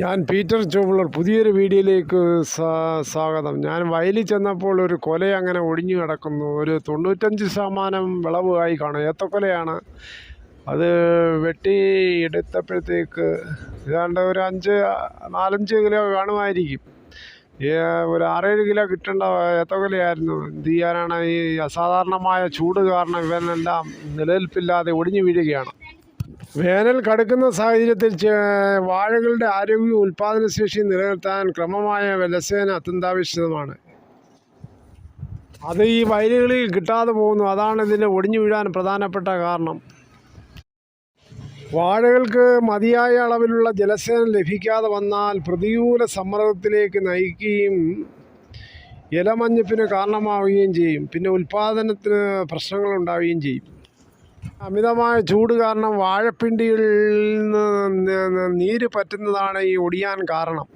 ഞാൻ പീറ്റർ ചോപ്പിളർ പുതിയൊരു വീഡിയോയിലേക്ക് സ്വാഗതം. ഞാൻ വയലിൽ ചെന്നപ്പോൾ ഒരു കൊല അങ്ങനെ ഒഴിഞ്ഞു കിടക്കുന്നു. ഒരു തൊണ്ണൂറ്റഞ്ച് ശതമാനം വിളവായി കാണും. ഏത്തക്കൊലയാണ്. അത് വെട്ടി എടുത്തപ്പോഴത്തേക്ക് ഏതാണ്ട് ഒരു അഞ്ച് നാലഞ്ച് കിലോ കാണുമായിരിക്കും. ഒരു ആറേഴ് കിലോ കിട്ടേണ്ട ഏത്തക്കൊലയായിരുന്നു. എന്ത് ചെയ്യാനാണ് ഈ അസാധാരണമായ ചൂട് കാരണം ഇവനെല്ലാം നിലനിൽപ്പില്ലാതെ ഒടിഞ്ഞു വീഴുകയാണ്. വേനൽ കടുക്കുന്ന സാഹചര്യത്തിൽ വാഴകളുടെ ആരോഗ്യവും ഉൽപാദനശേഷി നിലനിർത്താൻ ക്രമമായ വിലസേന അത്യന്താപേക്ഷിതമാണ്. അത് ഈ വയലുകളിൽ കിട്ടാതെ പോകുന്നു. അതാണ് ഇതിന് ഒടിഞ്ഞു വീഴാൻ പ്രധാനപ്പെട്ട കാരണം. വാഴകൾക്ക് മതിയായ അളവിലുള്ള ജലസേന ലഭിക്കാതെ വന്നാൽ പ്രതികൂല സമ്മർദ്ദത്തിലേക്ക് നയിക്കുകയും ഇലമഞ്ഞപ്പിന് കാരണമാവുകയും ചെയ്യും. പിന്നെ ഉൽപാദനത്തിന് പ്രശ്നങ്ങൾ ഉണ്ടാവുകയും ചെയ്യും. അമിതമായ ചൂട് കാരണം വാഴപ്പിണ്ടിയിൽ നീര് പറ്റുന്നതാണ് ഈ ഒടിയാൻ കാരണം.